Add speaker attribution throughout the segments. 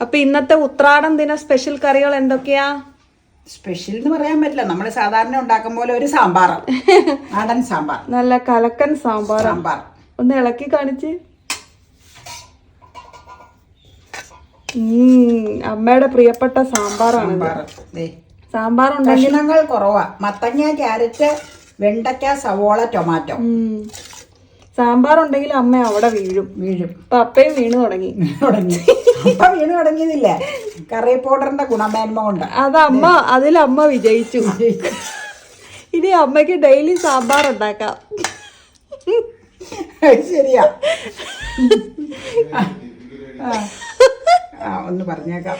Speaker 1: അപ്പൊ ഇന്നത്തെ ഉത്രാടം ദിന സ്പെഷ്യൽ കറികൾ എന്തൊക്കെയാ?
Speaker 2: സ്പെഷ്യൽ എന്ന് പറയാൻ പറ്റില്ല. നമ്മൾ സാധാരണ ഉണ്ടാക്കും പോലെ ഒരു സാമ്പാർ. നാടൻ സാമ്പാർ.
Speaker 1: നല്ല കലക്കൻ സാമ്പാർ.
Speaker 2: സാമ്പാർ.
Speaker 1: ഒന്ന് ഇളക്കി കാണിച്ച്. അമ്മയുടെ പ്രിയപ്പെട്ട സാമ്പാറാണ്
Speaker 2: സാമ്പാർ. ദേ.
Speaker 1: സാമ്പാർ ഉണ്ട്
Speaker 2: കഷ്ണങ്ങൾ കുറവാ. മത്തങ്ങ ക്യാരറ്റ് വെണ്ടയ്ക്ക സവോള ടൊമാറ്റോ.
Speaker 1: സാമ്പാർ ഉണ്ടെങ്കിൽ അമ്മ അവിടെ വീഴും.
Speaker 2: വീഴും.
Speaker 1: അപ്പൊ അപ്പയും വീണു തുടങ്ങി.
Speaker 2: തുടങ്ങി. അപ്പൊ വീണ് തുടങ്ങിയതില്ലേ. കറി പൗഡറിന്റെ ഗുണമേന്മ കൊണ്ട്.
Speaker 1: അത് അമ്മ അതിൽ അമ്മ വിജയിച്ചു. ഇനി അമ്മയ്ക്ക് ഡെയിലി സാമ്പാർ ഉണ്ടാക്കാം
Speaker 2: ശരിയാ. ആ. ഒന്ന് പറഞ്ഞേക്കാം.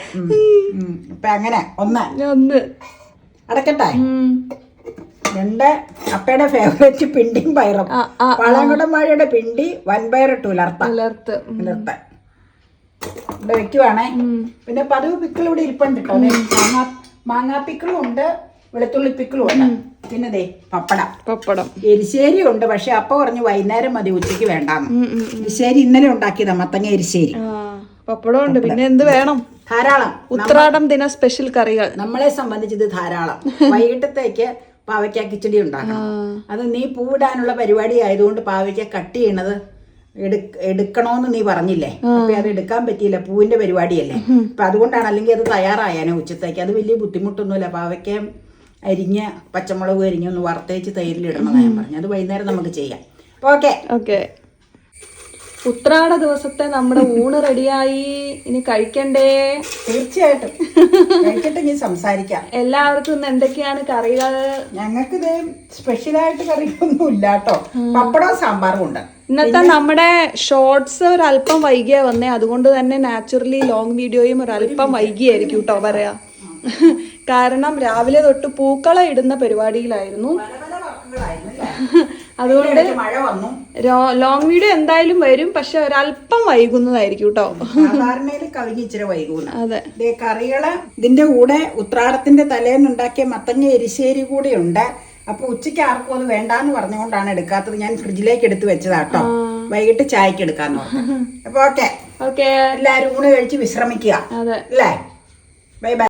Speaker 2: ഇപ്പൊ അങ്ങനെ ഒന്ന്.
Speaker 1: ഒന്ന്.
Speaker 2: അടക്കട്ടെ? രണ്ട് അപ്പയുടെ ഫേവറേറ്റ് പിണ്ടിയും പയറും. വാഴയുടെ പിണ്ടി വൻപയറിട്ട് ഉലർത്ത. ഉലർത്ത. ഇവിടെ വെക്കുവാണേ. പിന്നെ പതിവ് പിക്കിൾ ഇവിടെ ഇരിപ്പുണ്ട് കേട്ടോ. മാങ്ങാ മാങ്ങാ പിക്കിളും ഉണ്ട് വെളുത്തുള്ളി പിക്കിളും ഉണ്ട്. പിന്നെ ദേ പപ്പടം.
Speaker 1: പപ്പടം.
Speaker 2: എരിശ്ശേരി ഉണ്ട് പക്ഷെ അപ്പ പറഞ്ഞു വൈകുന്നേരം മതി ഉച്ചയ്ക്ക് വേണ്ടാന്ന്.
Speaker 1: ഉം.
Speaker 2: എരിശ്ശേരി ഇന്നലെ ഉണ്ടാക്കിയതാ മത്തങ്ങ എരിശ്ശേരി.
Speaker 1: പപ്പടം ഉണ്ട്. പിന്നെ എന്ത് വേണം?
Speaker 2: ധാരാളം.
Speaker 1: ഉത്രാടം ദിന സ്പെഷ്യൽ കറികൾ.
Speaker 2: നമ്മളെ സംബന്ധിച്ചത് ധാരാളം. വൈകിട്ടത്തേക്ക് പാവയ്ക്ക കിച്ചടി ഉണ്ടാക്കണം. അത് നീ പൂവിടാനുള്ള പരിപാടി ആയതുകൊണ്ട് പാവയ്ക്ക കട്ട് ചെയ്യണത് എടുക്ക- എടുക്കണോന്ന് നീ പറഞ്ഞില്ലേ? അപ്പൊ അത് എടുക്കാൻ പറ്റിയില്ല. പൂവിന്റെ പരിപാടിയല്ലേ? അപ്പൊ അതുകൊണ്ടാണ് അല്ലെങ്കിൽ അത് തയ്യാറായാനേ ഉച്ചത്തേക്ക്. അത് വലിയ ബുദ്ധിമുട്ടൊന്നുമില്ല. പാവയ്ക്ക അരിഞ്ഞ് പച്ചമുളക് അരിഞ്ഞൊന്ന് വറുത്തേച്ച് തൈരിലിടണം ഞാൻ പറഞ്ഞു അത് വൈകുന്നേരം നമുക്ക് ചെയ്യാം. ഓക്കെ.
Speaker 1: ഓക്കെ. ഉത്രാട ദിവസത്തെ നമ്മുടെ ഊണ് റെഡിയായി. ഇനി കഴിക്കണ്ടേ?
Speaker 2: തീർച്ചയായിട്ടും. കഴിച്ചിട്ട് ഇനി സംസാരിക്കാം.
Speaker 1: എല്ലാവർക്കും ഇന്ന് എന്തൊക്കെയാണ് കറികൾ?
Speaker 2: ഞങ്ങൾക്ക് ഇത് സ്പെഷ്യലായിട്ട് കറിയൊന്നും ഇല്ല കേട്ടോ പപ്പടവും സാമ്പാറും ഉണ്ട്.
Speaker 1: ഇന്നത്തെ നമ്മുടെ ഷോർട്സ് ഒരല്പം വൈകിയാ വന്നേ. അതുകൊണ്ട് തന്നെ നാച്ചുറലി ലോങ് വീഡിയോയും ഒരല്പം വൈകിയായിരിക്കും കേട്ടോ പറയാ. കാരണം രാവിലെ തൊട്ട് പൂക്കള ഇടുന്ന പരിപാടിയിലായിരുന്നു. അതുകൊണ്ട്
Speaker 2: മഴ വന്നു.
Speaker 1: ലോങ് വീഡിയോ എന്തായാലും വരും പക്ഷെ ഒരല്പം വൈകുന്നതായിരിക്കും കേട്ടോ
Speaker 2: സാധാരണയിൽ കവിഞ്ഞ് ഇച്ചിരി വൈകുന്നു
Speaker 1: അതെ.
Speaker 2: കറികൾ ഇതിന്റെ കൂടെ ഉത്രാടത്തിന്റെ തലേന്ന് ഉണ്ടാക്കിയ മത്തങ്ങ എരിശ്ശേരി കൂടെ ഉണ്ട് അപ്പൊ ഉച്ചയ്ക്ക് ആർക്കും അത് വേണ്ടാന്ന് പറഞ്ഞുകൊണ്ടാണ് എടുക്കാത്തത്. ഞാൻ ഫ്രിഡ്ജിലേക്ക് എടുത്ത് വെച്ചതാട്ടോ വൈകിട്ട് ചായക്ക് എടുക്കാന്ന് പറഞ്ഞു അപ്പൊ ഓക്കെ.
Speaker 1: ഓക്കെ.
Speaker 2: എല്ലാരും കൂടെ കഴിച്ച് വിശ്രമിക്കുക. അല്ലേ? Bye bye.